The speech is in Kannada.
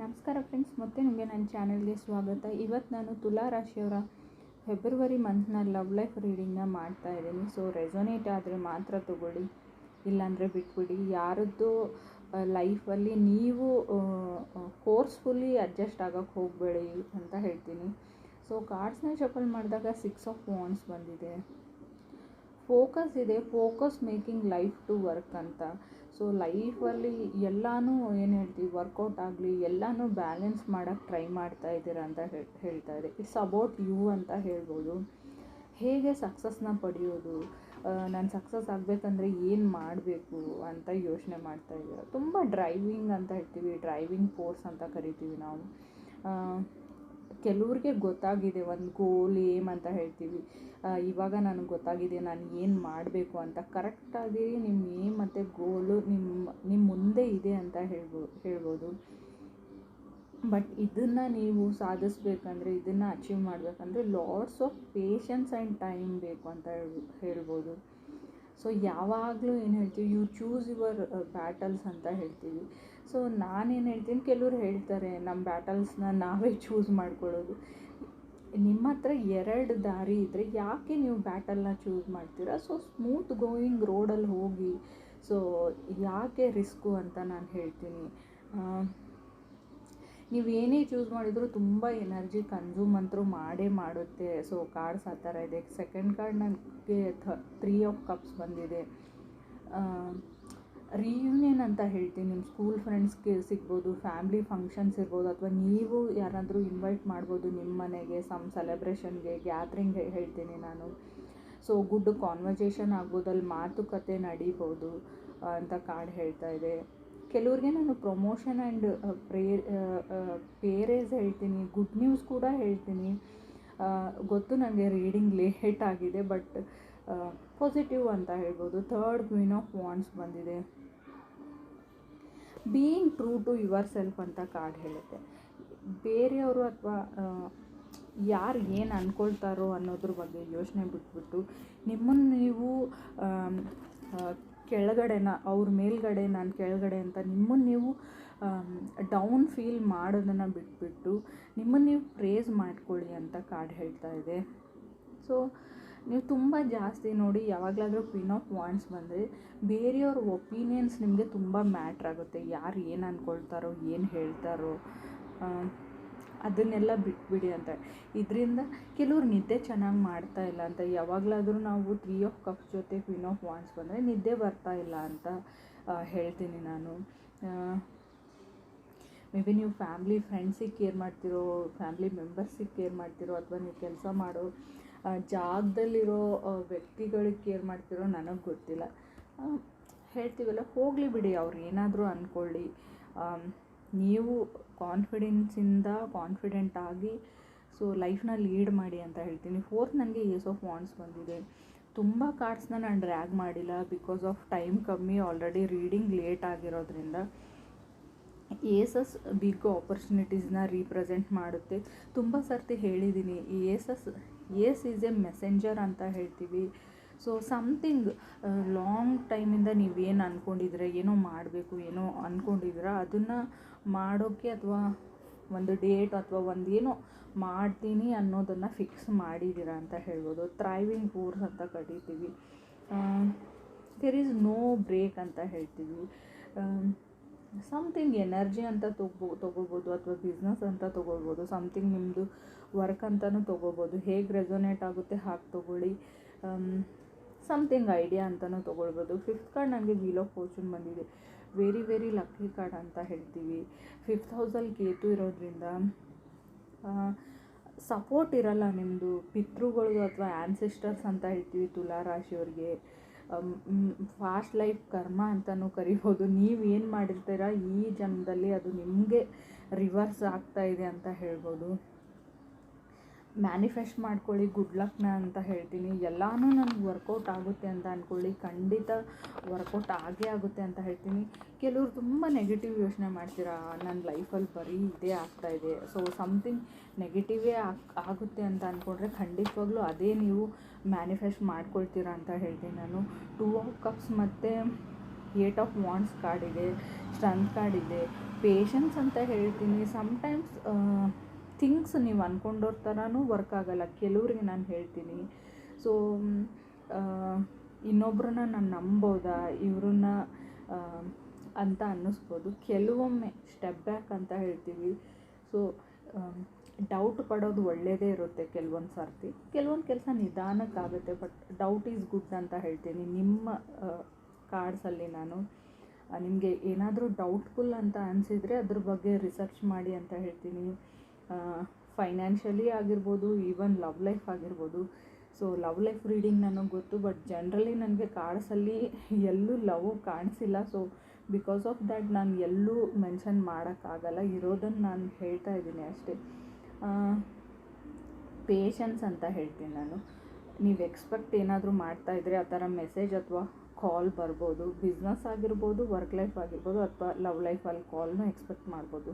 ನಮಸ್ಕಾರ ಫ್ರೆಂಡ್ಸ್ ಮತ್ತೆ ನಿಮಗೆ ನನ್ನ ಚಾನಲ್ಗೆ ಸ್ವಾಗತ. ಇವತ್ತು ನಾನು ತುಲಾ ರಾಶಿಯವರ ಫೆಬ್ರವರಿ ಮಂತ್ನ ಲವ್ ಲೈಫ್ ರೀಡಿಂಗ್ನ ಮಾಡ್ತಾ ಇದ್ದೀನಿ. ಸೊ ರೆಸೊನೇಟ್ ಆದರೆ ಮಾತ್ರ ತಗೊಳ್ಳಿ. ಇಲ್ಲಾಂದರೆ ಬಿಟ್ಬಿಡಿ. ಯಾರದ್ದು ಲೈಫಲ್ಲಿ ನೀವು ಫೋರ್ಸ್ಫುಲ್ಲಿ ಅಡ್ಜಸ್ಟ್ ಆಗೋಕ್ಕೆ ಹೋಗಬೇಡಿ ಅಂತ ಹೇಳ್ತೀನಿ. ಸೊ ಕಾರ್ಡ್ಸ್ನ ಶಫಲ್ ಮಾಡಿದಾಗ ಸಿಕ್ಸ್ ಆಫ್ ವಾನ್ಸ್ ಬಂದಿದೆ. ಫೋಕಸ್ ಇದೆ. Focus making life to work ಅಂತ. ಸೊ ಲೈಫಲ್ಲಿ ಎಲ್ಲನೂ ಏನು ಹೇಳ್ತೀವಿ ವರ್ಕೌಟ್ ಆಗಲಿ, ಎಲ್ಲನೂ ಬ್ಯಾಲೆನ್ಸ್ ಮಾಡೋಕ್ಕೆ ಟ್ರೈ ಮಾಡ್ತಾ ಇದ್ದೀರಾ ಅಂತ ಹೇಳ್ತಾ ಇದೆ. ಇಟ್ಸ್ ಅಬೌಟ್ ಯು ಅಂತ ಹೇಳ್ಬೋದು. ಹೇಗೆ ಸಕ್ಸಸ್ನ ಪಡೆಯೋದು? ನಾನು ಸಕ್ಸಸ್ ಆಗಬೇಕಂದ್ರೆ ಏನು ಮಾಡಬೇಕು ಅಂತ ಯೋಚನೆ ಮಾಡ್ತಾ ಇದ್ದೀರಾ? ತುಂಬ ಡ್ರೈವಿಂಗ್ ಅಂತ ಹೇಳ್ತೀವಿ ಡ್ರೈವಿಂಗ್ ಫೋರ್ಸ್ ಅಂತ ಕರಿತೀವಿ ನಾವು. ಕೆಲವ್ರಿಗೆ ಗೊತ್ತಾಗಿದೆ, ಒಂದು ಗೋಲ್ ಏಮ್ ಅಂತ ಹೇಳ್ತೀವಿ. ಇವಾಗ ನನಗೆ ಗೊತ್ತಾಗಿದೆ ನಾನು ಏನು ಮಾಡಬೇಕು ಅಂತ. ಕರೆಕ್ಟಾಗಿ ನಿಮ್ಮ ಏಮ್ ಮತ್ತು ಗೋಲು ನಿಮ್ಮ ನಿಮ್ಮ ಮುಂದೆ ಇದೆ ಅಂತ ಹೇಳ್ಬೋ, ಹೇಳ್ಬೋದು. ಬಟ್ ಇದನ್ನು ನೀವು ಸಾಧಿಸ್ಬೇಕಂದ್ರೆ, ಇದನ್ನು ಅಚೀವ್ ಮಾಡಬೇಕಂದ್ರೆ lots of patience and time ಬೇಕು ಅಂತ ಹೇಳ್ಬೋ, ಹೇಳ್ಬೋದು. ಸೊ ಯಾವಾಗಲೂ ಏನು ಹೇಳ್ತೀವಿ ಯು ಚೂಸ್ ಯುವರ್ ಬ್ಯಾಟಲ್ಸ್ ಅಂತ ಹೇಳ್ತೀವಿ. ಸೊ ನಾನೇನು ಹೇಳ್ತೀನಿ, ಕೆಲವ್ರು ಹೇಳ್ತಾರೆ ನಮ್ಮ ಬ್ಯಾಟಲ್ಸ್ನ ನಾವೇ ಚೂಸ್ ಮಾಡ್ಕೊಳ್ಳೋದು. ನಿಮ್ಮ ಹತ್ರ ಎರಡು ದಾರಿ ಇದ್ದರೆ ಯಾಕೆ ನೀವು ಬ್ಯಾಟಲ್ನ ಚೂಸ್ ಮಾಡ್ತೀರಾ? ಸೊ ಸ್ಮೂತ್ ಗೋಯಿಂಗ್ ರೋಡಲ್ಲಿ ಹೋಗಿ ಸೊ ಯಾಕೆ ರಿಸ್ಕು ಅಂತ ನಾನು ಹೇಳ್ತೀನಿ. ನೀವು ಏನೇ ಚೂಸ್ ಮಾಡಿದರೂ ತುಂಬ ಎನರ್ಜಿ ಕನ್ಸ್ಯೂಮ್ ಅಂತೂ ಮಾಡೇ ಮಾಡುತ್ತೆ. ಸೊ ಕಾರ್ಡ್ಸ್ ಆ ಥರ ಇದೆ. ಸೆಕೆಂಡ್ ಕಾರ್ಡ್ ನನಗೆ ಥ ಆಫ್ ಕಪ್ಸ್ ಬಂದಿದೆ. ರಿಯೂನಿಯನ್ ಅಂತ ಹೇಳ್ತೀನಿ. ನಿಮ್ಮ ಸ್ಕೂಲ್ ಫ್ರೆಂಡ್ಸ್ಗೆ ಸಿಗ್ಬೋದು ಫ್ಯಾಮ್ಲಿ ಫಂಕ್ಷನ್ಸ್ ಇರ್ಬೋದು, ಅಥವಾ ನೀವು ಯಾರಾದರೂ ಇನ್ವೈಟ್ ಮಾಡ್ಬೋದು ನಿಮ್ಮ ಮನೆಗೆ ಸಮ್ ಸೆಲೆಬ್ರೇಷನ್ಗೆ ಗ್ಯಾದ್ರಿಂಗ್ ಹೇಳ್ತೀನಿ ನಾನು. ಸೊ ಗುಡ್ ಕಾನ್ವರ್ಸೇಷನ್ ಆಗ್ಬೋದು, ಅಲ್ಲಿ ಮಾತುಕತೆ ನಡೀಬೋದು ಅಂತ ಕಾರ್ಡ್ ಹೇಳ್ತಾ ಇದೆ. ಕೆಲವ್ರಿಗೆ ನಾನು ಪ್ರಮೋಷನ್ ಆ್ಯಂಡ್ ಪ್ರೇ ಪೇರೇಸ್ ಹೇಳ್ತೀನಿ. ಗುಡ್ ನ್ಯೂಸ್ ಕೂಡ ಹೇಳ್ತೀನಿ. ಗೊತ್ತು ನನಗೆ ರೀಡಿಂಗ್ ಲೇಟ್ ಆಗಿದೆ ಬಟ್ ಪಾಸಿಟಿವ್ ಅಂತ ಹೇಳ್ಬೋದು. ಥರ್ಡ್ ಕ್ವೀನ್ ಆಫ್ ವಾಂಡ್ಸ್ ಬಂದಿದೆ. Being true to yourself ಅಂತ ಕಾರ್ಡ್ ಹೇಳುತ್ತೆ. ಬೇರೆಯವರು ಅಥವಾ ಯಾರು ಏನು ಅಂದ್ಕೊಳ್ತಾರೋ ಅನ್ನೋದ್ರ ಬಗ್ಗೆ ಯೋಚನೆ ಬಿಟ್ಬಿಟ್ಟು ನಿಮ್ಮನ್ನು ನೀವು ಕೆಳಗಡೆನ, ಅವ್ರ ಮೇಲ್ಗಡೆ, ನಾನು ಕೆಳಗಡೆ ಅಂತ ನಿಮ್ಮನ್ನು ನೀವು ಡೌನ್ ಫೀಲ್ ಮಾಡೋದನ್ನು ಬಿಟ್ಬಿಟ್ಟು ನಿಮ್ಮನ್ನು ನೀವು ಪ್ರೇಸ್ ಮಾಡ್ಕೊಳ್ಳಿ ಅಂತ ಕಾರ್ಡ್ ಹೇಳ್ತಾ ಇದೆ. ಸೊ ನೀವು ತುಂಬ ಜಾಸ್ತಿ ನೋಡಿ ಯಾವಾಗಲಾದರೂ ಕ್ವೀನ್ ಆಫ್ ವಾಂಡ್ಸ್ ಬಂದರೆ ಬೇರೆಯವ್ರ ಒಪಿನಿಯನ್ಸ್ ನಿಮಗೆ ತುಂಬ ಮ್ಯಾಟ್ರ್ ಆಗುತ್ತೆ. ಯಾರು ಏನು ಅಂದ್ಕೊಳ್ತಾರೋ ಏನು ಹೇಳ್ತಾರೋ ಅದನ್ನೆಲ್ಲ ಬಿಟ್ಬಿಡಿ ಅಂತ. ಇದರಿಂದ ಕೆಲವ್ರು ನಿದ್ದೆ ಚೆನ್ನಾಗಿ ಮಾಡ್ತಾ ಇಲ್ಲ ಅಂತ. ಯಾವಾಗಲಾದರೂ ನಾವು ತ್ರೀ ಆಫ್ ಕಪ್ಸ್ ಜೊತೆ ಕ್ವೀನ್ ಆಫ್ ವಾಂಡ್ಸ್ ಬಂದರೆ ನಿದ್ದೆ ಬರ್ತಾ ಇಲ್ಲ ಅಂತ ಹೇಳ್ತೀನಿ ನಾನು. ಮೇ ಬಿ ನೀವು ಫ್ಯಾಮ್ಲಿ ಫ್ರೆಂಡ್ಸಿಗೆ ಕೇರ್ ಮಾಡ್ತಿರೋ ಫ್ಯಾಮ್ಲಿ ಮೆಂಬರ್ಸಿಗೆ ಕೇರ್ ಮಾಡ್ತಿರೋ, ಅಥವಾ ನೀವು ಕೆಲಸ ಮಾಡೋ ಜಾಗದಲ್ಲಿರೋ ವ್ಯಕ್ತಿಗಳಿಗೆ ಕೇರ್ ಮಾಡ್ತಿರೋ ನನಗೆ ಗೊತ್ತಿಲ್ಲ. ಹೇಳ್ತೀವಲ್ಲ, ಹೋಗಲಿ ಬಿಡಿ ಅವ್ರು ಏನಾದರೂ ಅಂದ್ಕೊಳ್ಳಿ ನೀವು ಕಾನ್ಫಿಡೆನ್ಸಿಂದ ಕಾನ್ಫಿಡೆಂಟ್ ಆಗಿ ಸೊ ಲೈಫ್ನ ಲೀಡ್ ಮಾಡಿ ಅಂತ ಹೇಳ್ತೀನಿ. ಫೋರ್ತ್ ನನಗೆ ಏಸ್ ಆಫ್ ವಾಂಡ್ಸ್ ಬಂದಿದೆ. ತುಂಬ ಕಾರ್ಡ್ಸ್ನ ನಾನು ಡ್ರ್ಯಾಗ್ ಮಾಡಿಲ್ಲ ಬಿಕಾಸ್ ಆಫ್ ಟೈಮ್ ಕಮ್ಮಿ ಆಲ್ರೆಡಿ ರೀಡಿಂಗ್ ಲೇಟ್ ಆಗಿರೋದ್ರಿಂದ. ಏಸಸ್ ಬಿಗ್ ಆಪರ್ಚುನಿಟೀಸ್ನ ರೀಪ್ರೆಸೆಂಟ್ ಮಾಡುತ್ತೆ. ತುಂಬ ಸರ್ತಿ ಹೇಳಿದ್ದೀನಿ ace ace is a messenger ಅಂತ ಹೇಳ್ತೀವಿ. ಸೊ ಸಮಥಿಂಗ್ ಲಾಂಗ್ ಟೈಮಿಂದ ನೀವೇನು ಅಂದ್ಕೊಂಡಿದ್ರೆ ಏನೋ ಮಾಡಬೇಕು, ಏನೋ ಅಂದ್ಕೊಂಡಿದ್ದೀರ ಅದನ್ನು ಮಾಡೋಕ್ಕೆ ಅಥವಾ ಒಂದು ಡೇಟ್ ಅಥವಾ ಒಂದು ಏನೋ ಮಾಡ್ತೀನಿ ಅನ್ನೋದನ್ನು ಫಿಕ್ಸ್ ಮಾಡಿದ್ದೀರಾ ಅಂತ ಹೇಳ್ಬೋದು. ಥ್ರೈವಿಂಗ್ ಫೋರ್ಸ್ ಅಂತ ಕರಿತೀವಿ. ದೇರ್ ಈಸ್ ನೋ ಬ್ರೇಕ್ ಅಂತ ಹೇಳ್ತೀವಿ. ಸಮಥಿಂಗ್ ಎನರ್ಜಿ ಅಂತ ತೊಗೋ ತೊಗೋಬೋದು ಅಥವಾ ಬಿಸ್ನೆಸ್ ಅಂತ ತೊಗೋಬೋದು ಸಮಥಿಂಗ್ ನಿಮ್ಮದು ವರ್ಕ್ ಅಂತಲೂ ತೊಗೋಬೋದು ಹೇಗೆ ರೆಸೊನೇಟ್ ಆಗುತ್ತೆ ಹಾಗೆ ತೊಗೊಳ್ಳಿ. ಸಮಥಿಂಗ್ ಐಡಿಯಾ ಅಂತಲೂ ತೊಗೊಳ್ಬೋದು. ಫಿಫ್ತ್ ಕಾರ್ಡ್ ನನಗೆ ವೀಲ್ ಆಫ್ ಫೋರ್ಚೂನ್ ಬಂದಿದೆ. ವೆರಿ ವೆರಿ ಲಕ್ಕಿ ಕಾರ್ಡ್ ಅಂತ ಹೇಳ್ತೀವಿ. ಫಿಫ್ತ್ ಹೌಸಲ್ಲಿ ಕೇತು ಇರೋದ್ರಿಂದ ಸಪೋರ್ಟ್ ಇರಲ್ಲ ನಿಮ್ಮದು ಪಿತೃಗಳದು ಅಥವಾ ಆ್ಯನ್ಸಿಸ್ಟರ್ಸ್ ಅಂತ ಹೇಳ್ತೀವಿ ತುಲಾ ರಾಶಿಯವ್ರಿಗೆ ಫಾಸ್ಟ್ ಲೈಫ್ ಕರ್ಮ ಅಂತಲೂ ಕರಿಬೋದು. ನೀವು ಏನು ಮಾಡಿರ್ತೀರ ಈ ಜನ್ಮದಲ್ಲಿ ಅದು ನಿಮಗೆ ರಿವರ್ಸ್ ಆಗ್ತಾ ಇದೆ ಅಂತ ಹೇಳ್ಬೋದು. ಮ್ಯಾನಿಫೆಸ್ಟ್ ಮಾಡ್ಕೊಳ್ಳಿ ಗುಡ್ ಲಕ್ನ ಅಂತ ಹೇಳ್ತೀನಿ. ಎಲ್ಲನೂ ನನಗೆ ವರ್ಕೌಟ್ ಆಗುತ್ತೆ ಅಂತ ಅಂದ್ಕೊಳ್ಳಿ ಖಂಡಿತ ವರ್ಕೌಟ್ ಆಗೇ ಆಗುತ್ತೆ ಅಂತ ಹೇಳ್ತೀನಿ. ಕೆಲವರು ತುಂಬ ನೆಗೆಟಿವ್ ಯೋಚನೆ ಮಾಡ್ತೀರಾ ನನ್ನ ಲೈಫಲ್ಲಿ ಬರೀ ಇದೇ ಆಗ್ತಾಯಿದೆ ಸೊ ಸಮಥಿಂಗ್ ನೆಗೆಟಿವೇ ಆಗುತ್ತೆ ಅಂತ ಅಂದ್ಕೊಂಡ್ರೆ ಖಂಡಿತವಾಗ್ಲೂ ಅದೇ ನೀವು ಮ್ಯಾನಿಫೆಸ್ಟ್ ಮಾಡ್ಕೊಳ್ತೀರಾ ಅಂತ ಹೇಳ್ತೀನಿ ನಾನು. ಟೂ ಆಫ್ ಕಪ್ಸ್ ಮತ್ತು ಏಟ್ ಆಫ್ ವಾಂಡ್ಸ್ ಕಾರ್ಡ್ ಇದೆ ಸ್ಟ್ರೆಂತ್ ಕಾರ್ಡ್ ಇದೆ. ಪೇಷನ್ಸ್ ಅಂತ ಹೇಳ್ತೀನಿ. ಸಮ್ಟೈಮ್ಸ್ ಥಿಂಗ್ಸ್ ನೀವು ಅಂದ್ಕೊಂಡೋರ ಥರನೂ ವರ್ಕ್ ಆಗಲ್ಲ. ಕೆಲವ್ರಿಗೆ ನಾನು ಹೇಳ್ತೀನಿ. ಸೊ ಇನ್ನೊಬ್ರನ್ನ ನಾನು ನಂಬೋದಾ? ಇವ್ರನ್ನ ಅಂತ ಅನ್ನಿಸ್ಬೋದು. ಕೆಲವೊಮ್ಮೆ ಸ್ಟೆಪ್ ಬ್ಯಾಕ್ ಅಂತ ಹೇಳ್ತೀವಿ. ಸೊ ಡೌಟ್ ಪಡೋದು ಒಳ್ಳೆಯದೇ ಇರುತ್ತೆ ಕೆಲವೊಂದು ಸರ್ತಿ. ಕೆಲವೊಂದು ಕೆಲಸ ನಿಧಾನಕ್ಕಾಗುತ್ತೆ ಬಟ್ ಡೌಟ್ ಈಸ್ ಗುಡ್ ಅಂತ ಹೇಳ್ತೀನಿ. ನಿಮ್ಮ ಕಾರ್ಡ್ಸಲ್ಲಿ ನಾನು ನಿಮಗೆ ಏನಾದರೂ ಡೌಟ್ಫುಲ್ ಅಂತ ಅನಿಸಿದರೆ ಅದ್ರ ಬಗ್ಗೆ ರಿಸರ್ಚ್ ಮಾಡಿ ಅಂತ ಹೇಳ್ತೀನಿ. ಫೈನಾನ್ಷಿಯಲಿ ಆಗಿರ್ಬೋದು ಈವನ್ ಲವ್ ಲೈಫ್ ಆಗಿರ್ಬೋದು. ಸೊ ಲವ್ ಲೈಫ್ ರೀಡಿಂಗ್ ನನಗೆ ಗೊತ್ತು ಬಟ್ ಜನ್ರಲಿ ನನಗೆ ಕಾರ್ಡ್ಸಲ್ಲಿ ಎಲ್ಲೂ ಲವ್ ಕಾಣಿಸಿಲ್ಲ. ಸೊ ಬಿಕಾಸ್ ಆಫ್ ದ್ಯಾಟ್ ನಾನು ಎಲ್ಲೂ ಮೆನ್ಷನ್ ಮಾಡೋಕ್ಕಾಗಲ್ಲ. ಇರೋದನ್ನು ನಾನು ಹೇಳ್ತಾ ಇದ್ದೀನಿ ಅಷ್ಟೇ. ಪೇಷನ್ಸ್ ಅಂತ ಹೇಳ್ತೀನಿ ನಾನು. ನೀವು ಎಕ್ಸ್ಪೆಕ್ಟ್ ಏನಾದರೂ ಮಾಡ್ತಾಯಿದ್ರೆ ಆ ಥರ ಮೆಸೇಜ್ ಅಥವಾ ಕಾಲ್ ಬರ್ಬೋದು. ಬಿಸ್ನೆಸ್ ಆಗಿರ್ಬೋದು ವರ್ಕ್ ಲೈಫ್ ಆಗಿರ್ಬೋದು, ಅಥವಾ ಲವ್ ಲೈಫಲ್ಲಿ ಕಾಲ್ನೂ ಎಕ್ಸ್ಪೆಕ್ಟ್ ಮಾಡ್ಬೋದು.